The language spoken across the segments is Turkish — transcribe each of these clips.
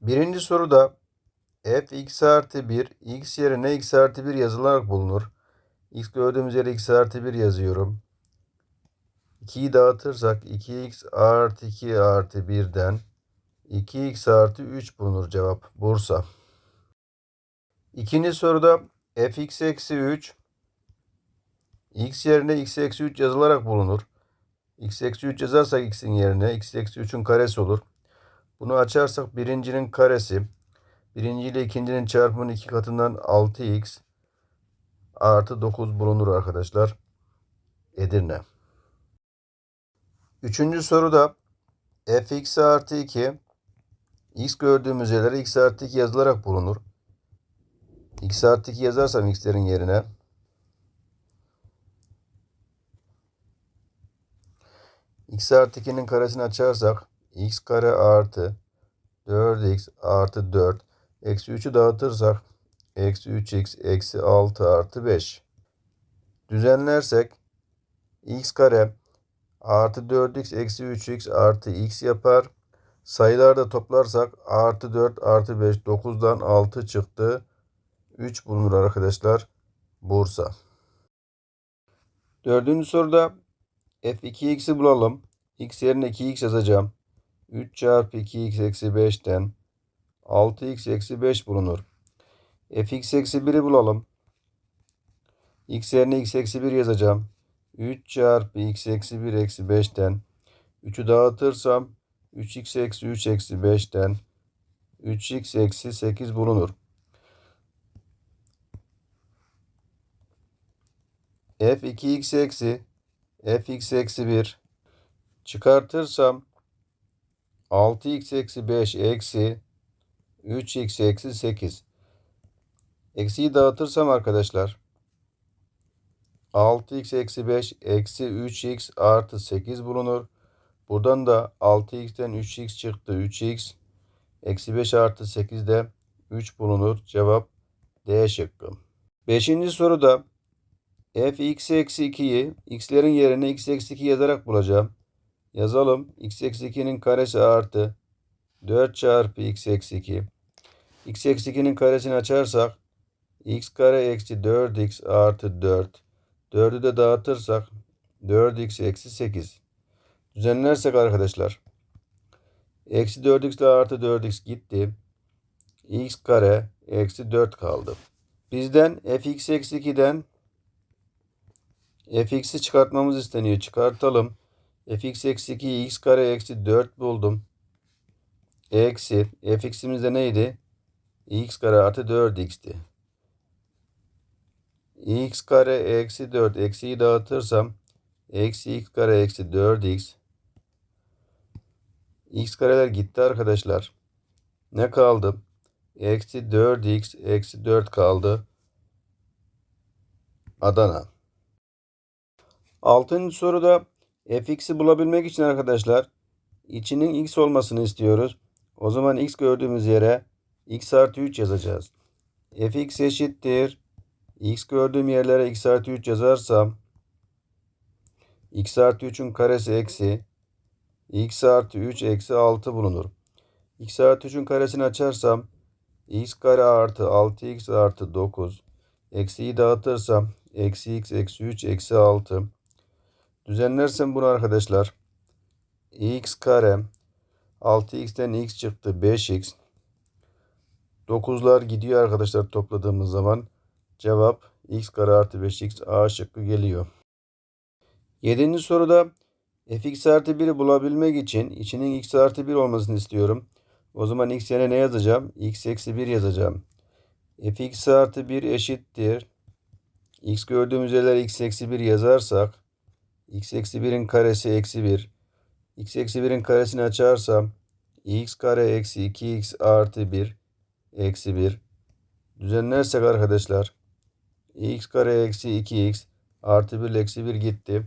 Birinci soruda f x artı 1 x yerine x artı 1 yazılarak bulunur. x gördüğümüz yere x artı 1 yazıyorum. 2'yi dağıtırsak 2x artı 2 artı 1'den 2x artı 3 bulunur cevap Bursa. İkinci soruda fx eksi 3 x yerine x eksi 3 yazılarak bulunur. x eksi 3 yazarsak x'in yerine x eksi 3'ün karesi olur. Bunu açarsak birincinin karesi birinci ile ikincinin çarpımının iki katından 6x artı 9 bulunur arkadaşlar. Edirne. Üçüncü soruda fx artı 2 x gördüğümüz yerlere x artı 2 yazılarak bulunur. x artı 2 yazarsam x'lerin yerine x artı 2'nin karesini açarsak x kare artı 4x artı 4 eksi 3'ü dağıtırsak eksi 3x eksi 6 artı 5 düzenlersek x kare artı 4x eksi 3x artı x yapar. Sayılarda toplarsak artı 4 artı 5 9'dan 6 çıktı. 3 bulunur arkadaşlar. Bursa. Dördüncü soruda f2x'i bulalım. x yerine 2x yazacağım. 3 çarpı 2x eksi 5'ten 6x eksi 5 bulunur. fx eksi 1'i bulalım. x yerine x eksi 1 yazacağım. 3 çarpı x eksi 1 eksi 5'ten 3'ü dağıtırsam 3x eksi 3 eksi 5'ten 3x eksi 8 bulunur. f 2x eksi fx eksi 1 çıkartırsam 6x eksi 5 eksi 3x eksi 8. Eksiyi dağıtırsam arkadaşlar 6x eksi 5 eksi 3x artı 8 bulunur. Buradan da 6x'ten 3x çıktı. 3x eksi 5 artı 8'de 3 bulunur. Cevap D şıkkı. Beşinci soruda f x eksi 2'yi x'lerin yerine x eksi 2 yazarak bulacağım. Yazalım. x eksi 2'nin karesi artı 4 çarpı x eksi 2. x eksi 2'nin karesini açarsak x kare eksi 4x artı 4. 4'ü de dağıtırsak 4x eksi 8. Düzenlersek arkadaşlar. Eksi 4x ile artı 4x gitti. x kare eksi 4 kaldı. Bizden fx eksi 2'den fx'i çıkartmamız isteniyor. Çıkartalım. Fx eksi 2 x kare eksi 4 buldum. Eksi fx'imiz de neydi? x kare artı 4x'ti. x kare eksi 4 eksiyi dağıtırsam eksi x kare eksi 4x x kareler gitti arkadaşlar. Ne kaldı? Eksi 4x eksi 4 kaldı. Adana. Altıncı soruda fx'i bulabilmek için arkadaşlar içinin x olmasını istiyoruz. O zaman x gördüğümüz yere x artı 3 yazacağız. fx eşittir. x gördüğüm yerlere x artı 3 yazarsam x artı 3'ün karesi eksi x artı 3 eksi 6 bulunur. x artı 3'ün karesini açarsam x kare artı 6x artı 9 eksiyi dağıtırsam eksi x eksi 3 eksi 6 düzenlersem bunu arkadaşlar x kare 6x'ten x çıktı 5x 9'lar gidiyor arkadaşlar topladığımız zaman cevap x kare artı 5x a şıkkı geliyor. 7. soruda fx artı 1'i bulabilmek için içinin x artı 1 olmasını istiyorum. O zaman x yerine ne yazacağım? x eksi 1 yazacağım. fx artı 1 eşittir. x gördüğümüz yerler x eksi 1 yazarsak x eksi 1'in karesi eksi 1. x eksi 1'in karesini açarsam x kare eksi 2x artı 1 eksi 1. Düzenlersek arkadaşlar x kare eksi 2x artı 1 eksi 1 gitti.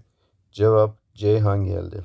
Cevap Ceyhan geldi.